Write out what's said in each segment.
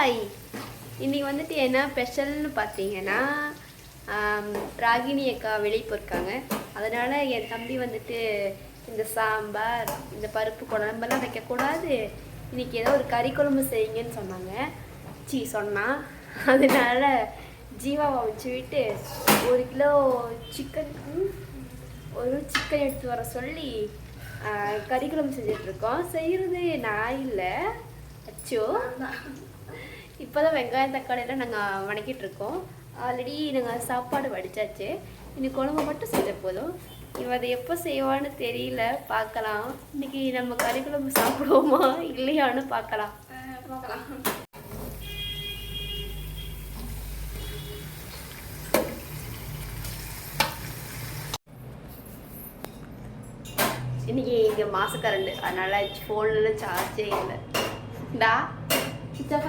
Hi இன்றைக்கி வந்துட்டு என்ன ஸ்பெஷல்னு பார்த்தீங்கன்னா ராகினி அக்கா வெளியே போயிருக்காங்க. அதனால் என் தம்பி வந்துட்டு இந்த சாம்பார் இந்த பருப்பு குழம்பெல்லாம் வைக்கக்கூடாது. இன்றைக்கி ஏதோ ஒரு கறி குழம்பு செய்யுங்கன்னு சொன்னாங்க. சீ சொன்னான் அதனால் ஜீவாவை வச்சு விட்டு ஒரு கிலோ சிக்கன் ஒரு சிக்கன் எடுத்து வர சொல்லி கறிக்குழம்பு கறி குழம்பு நான் இல்லை. அச்சோ. இப்போதான் வெங்காயம் தக்காளியெல்லாம் நாங்கள் வணக்கிட்டு இருக்கோம். ஆல்ரெடி நாங்கள் சாப்பாடு வடிச்சாச்சு. இன்னைக்கு குழம்பு மட்டும் செஞ்ச போதும். இவன் அதை எப்போ செய்வான்னு தெரியல. பார்க்கலாம். இன்னைக்கு நம்ம கறி குழம்பு சாப்பிடுவோமா? இல்லையான்னு பார்க்கலாம். பார்க்கலாம். இன்னைக்கு இங்கே மாச கரண்டு அதனால ஃபோனில் சார்ஜே இல்லை. டா சுவிச் ஆஃப்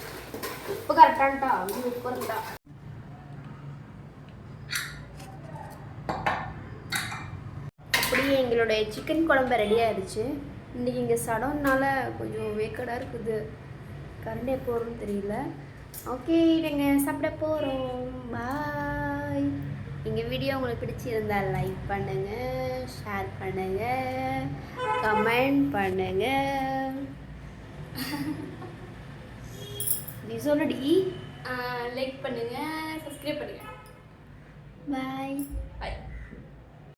உப்பு கரெக்டான்ட்டா உப்பு அப்படியே எங்களுடைய சிக்கன் குழம்பு ரெடி ஆயிடுச்சு. இன்றைக்கி இங்கே சடம்னால கொஞ்சம் வேக்கடாக இருக்குது. கரண்ட் எப்போ வரும்னு தெரியல. ஓகே நாங்கள் சாப்பிட போகிறோம் பாய் எங்கள் வீடியோ உங்களுக்கு பிடிச்சிருந்தா லைக் பண்ணுங்கள் ஷேர் பண்ணுங்கள் கமெண்ட் பண்ணுங்கள் நீ சொல்லுடி லைக் பண்ணுங்க சப்ஸ்கிரைப் பண்ணுங்க. பாய் பாய்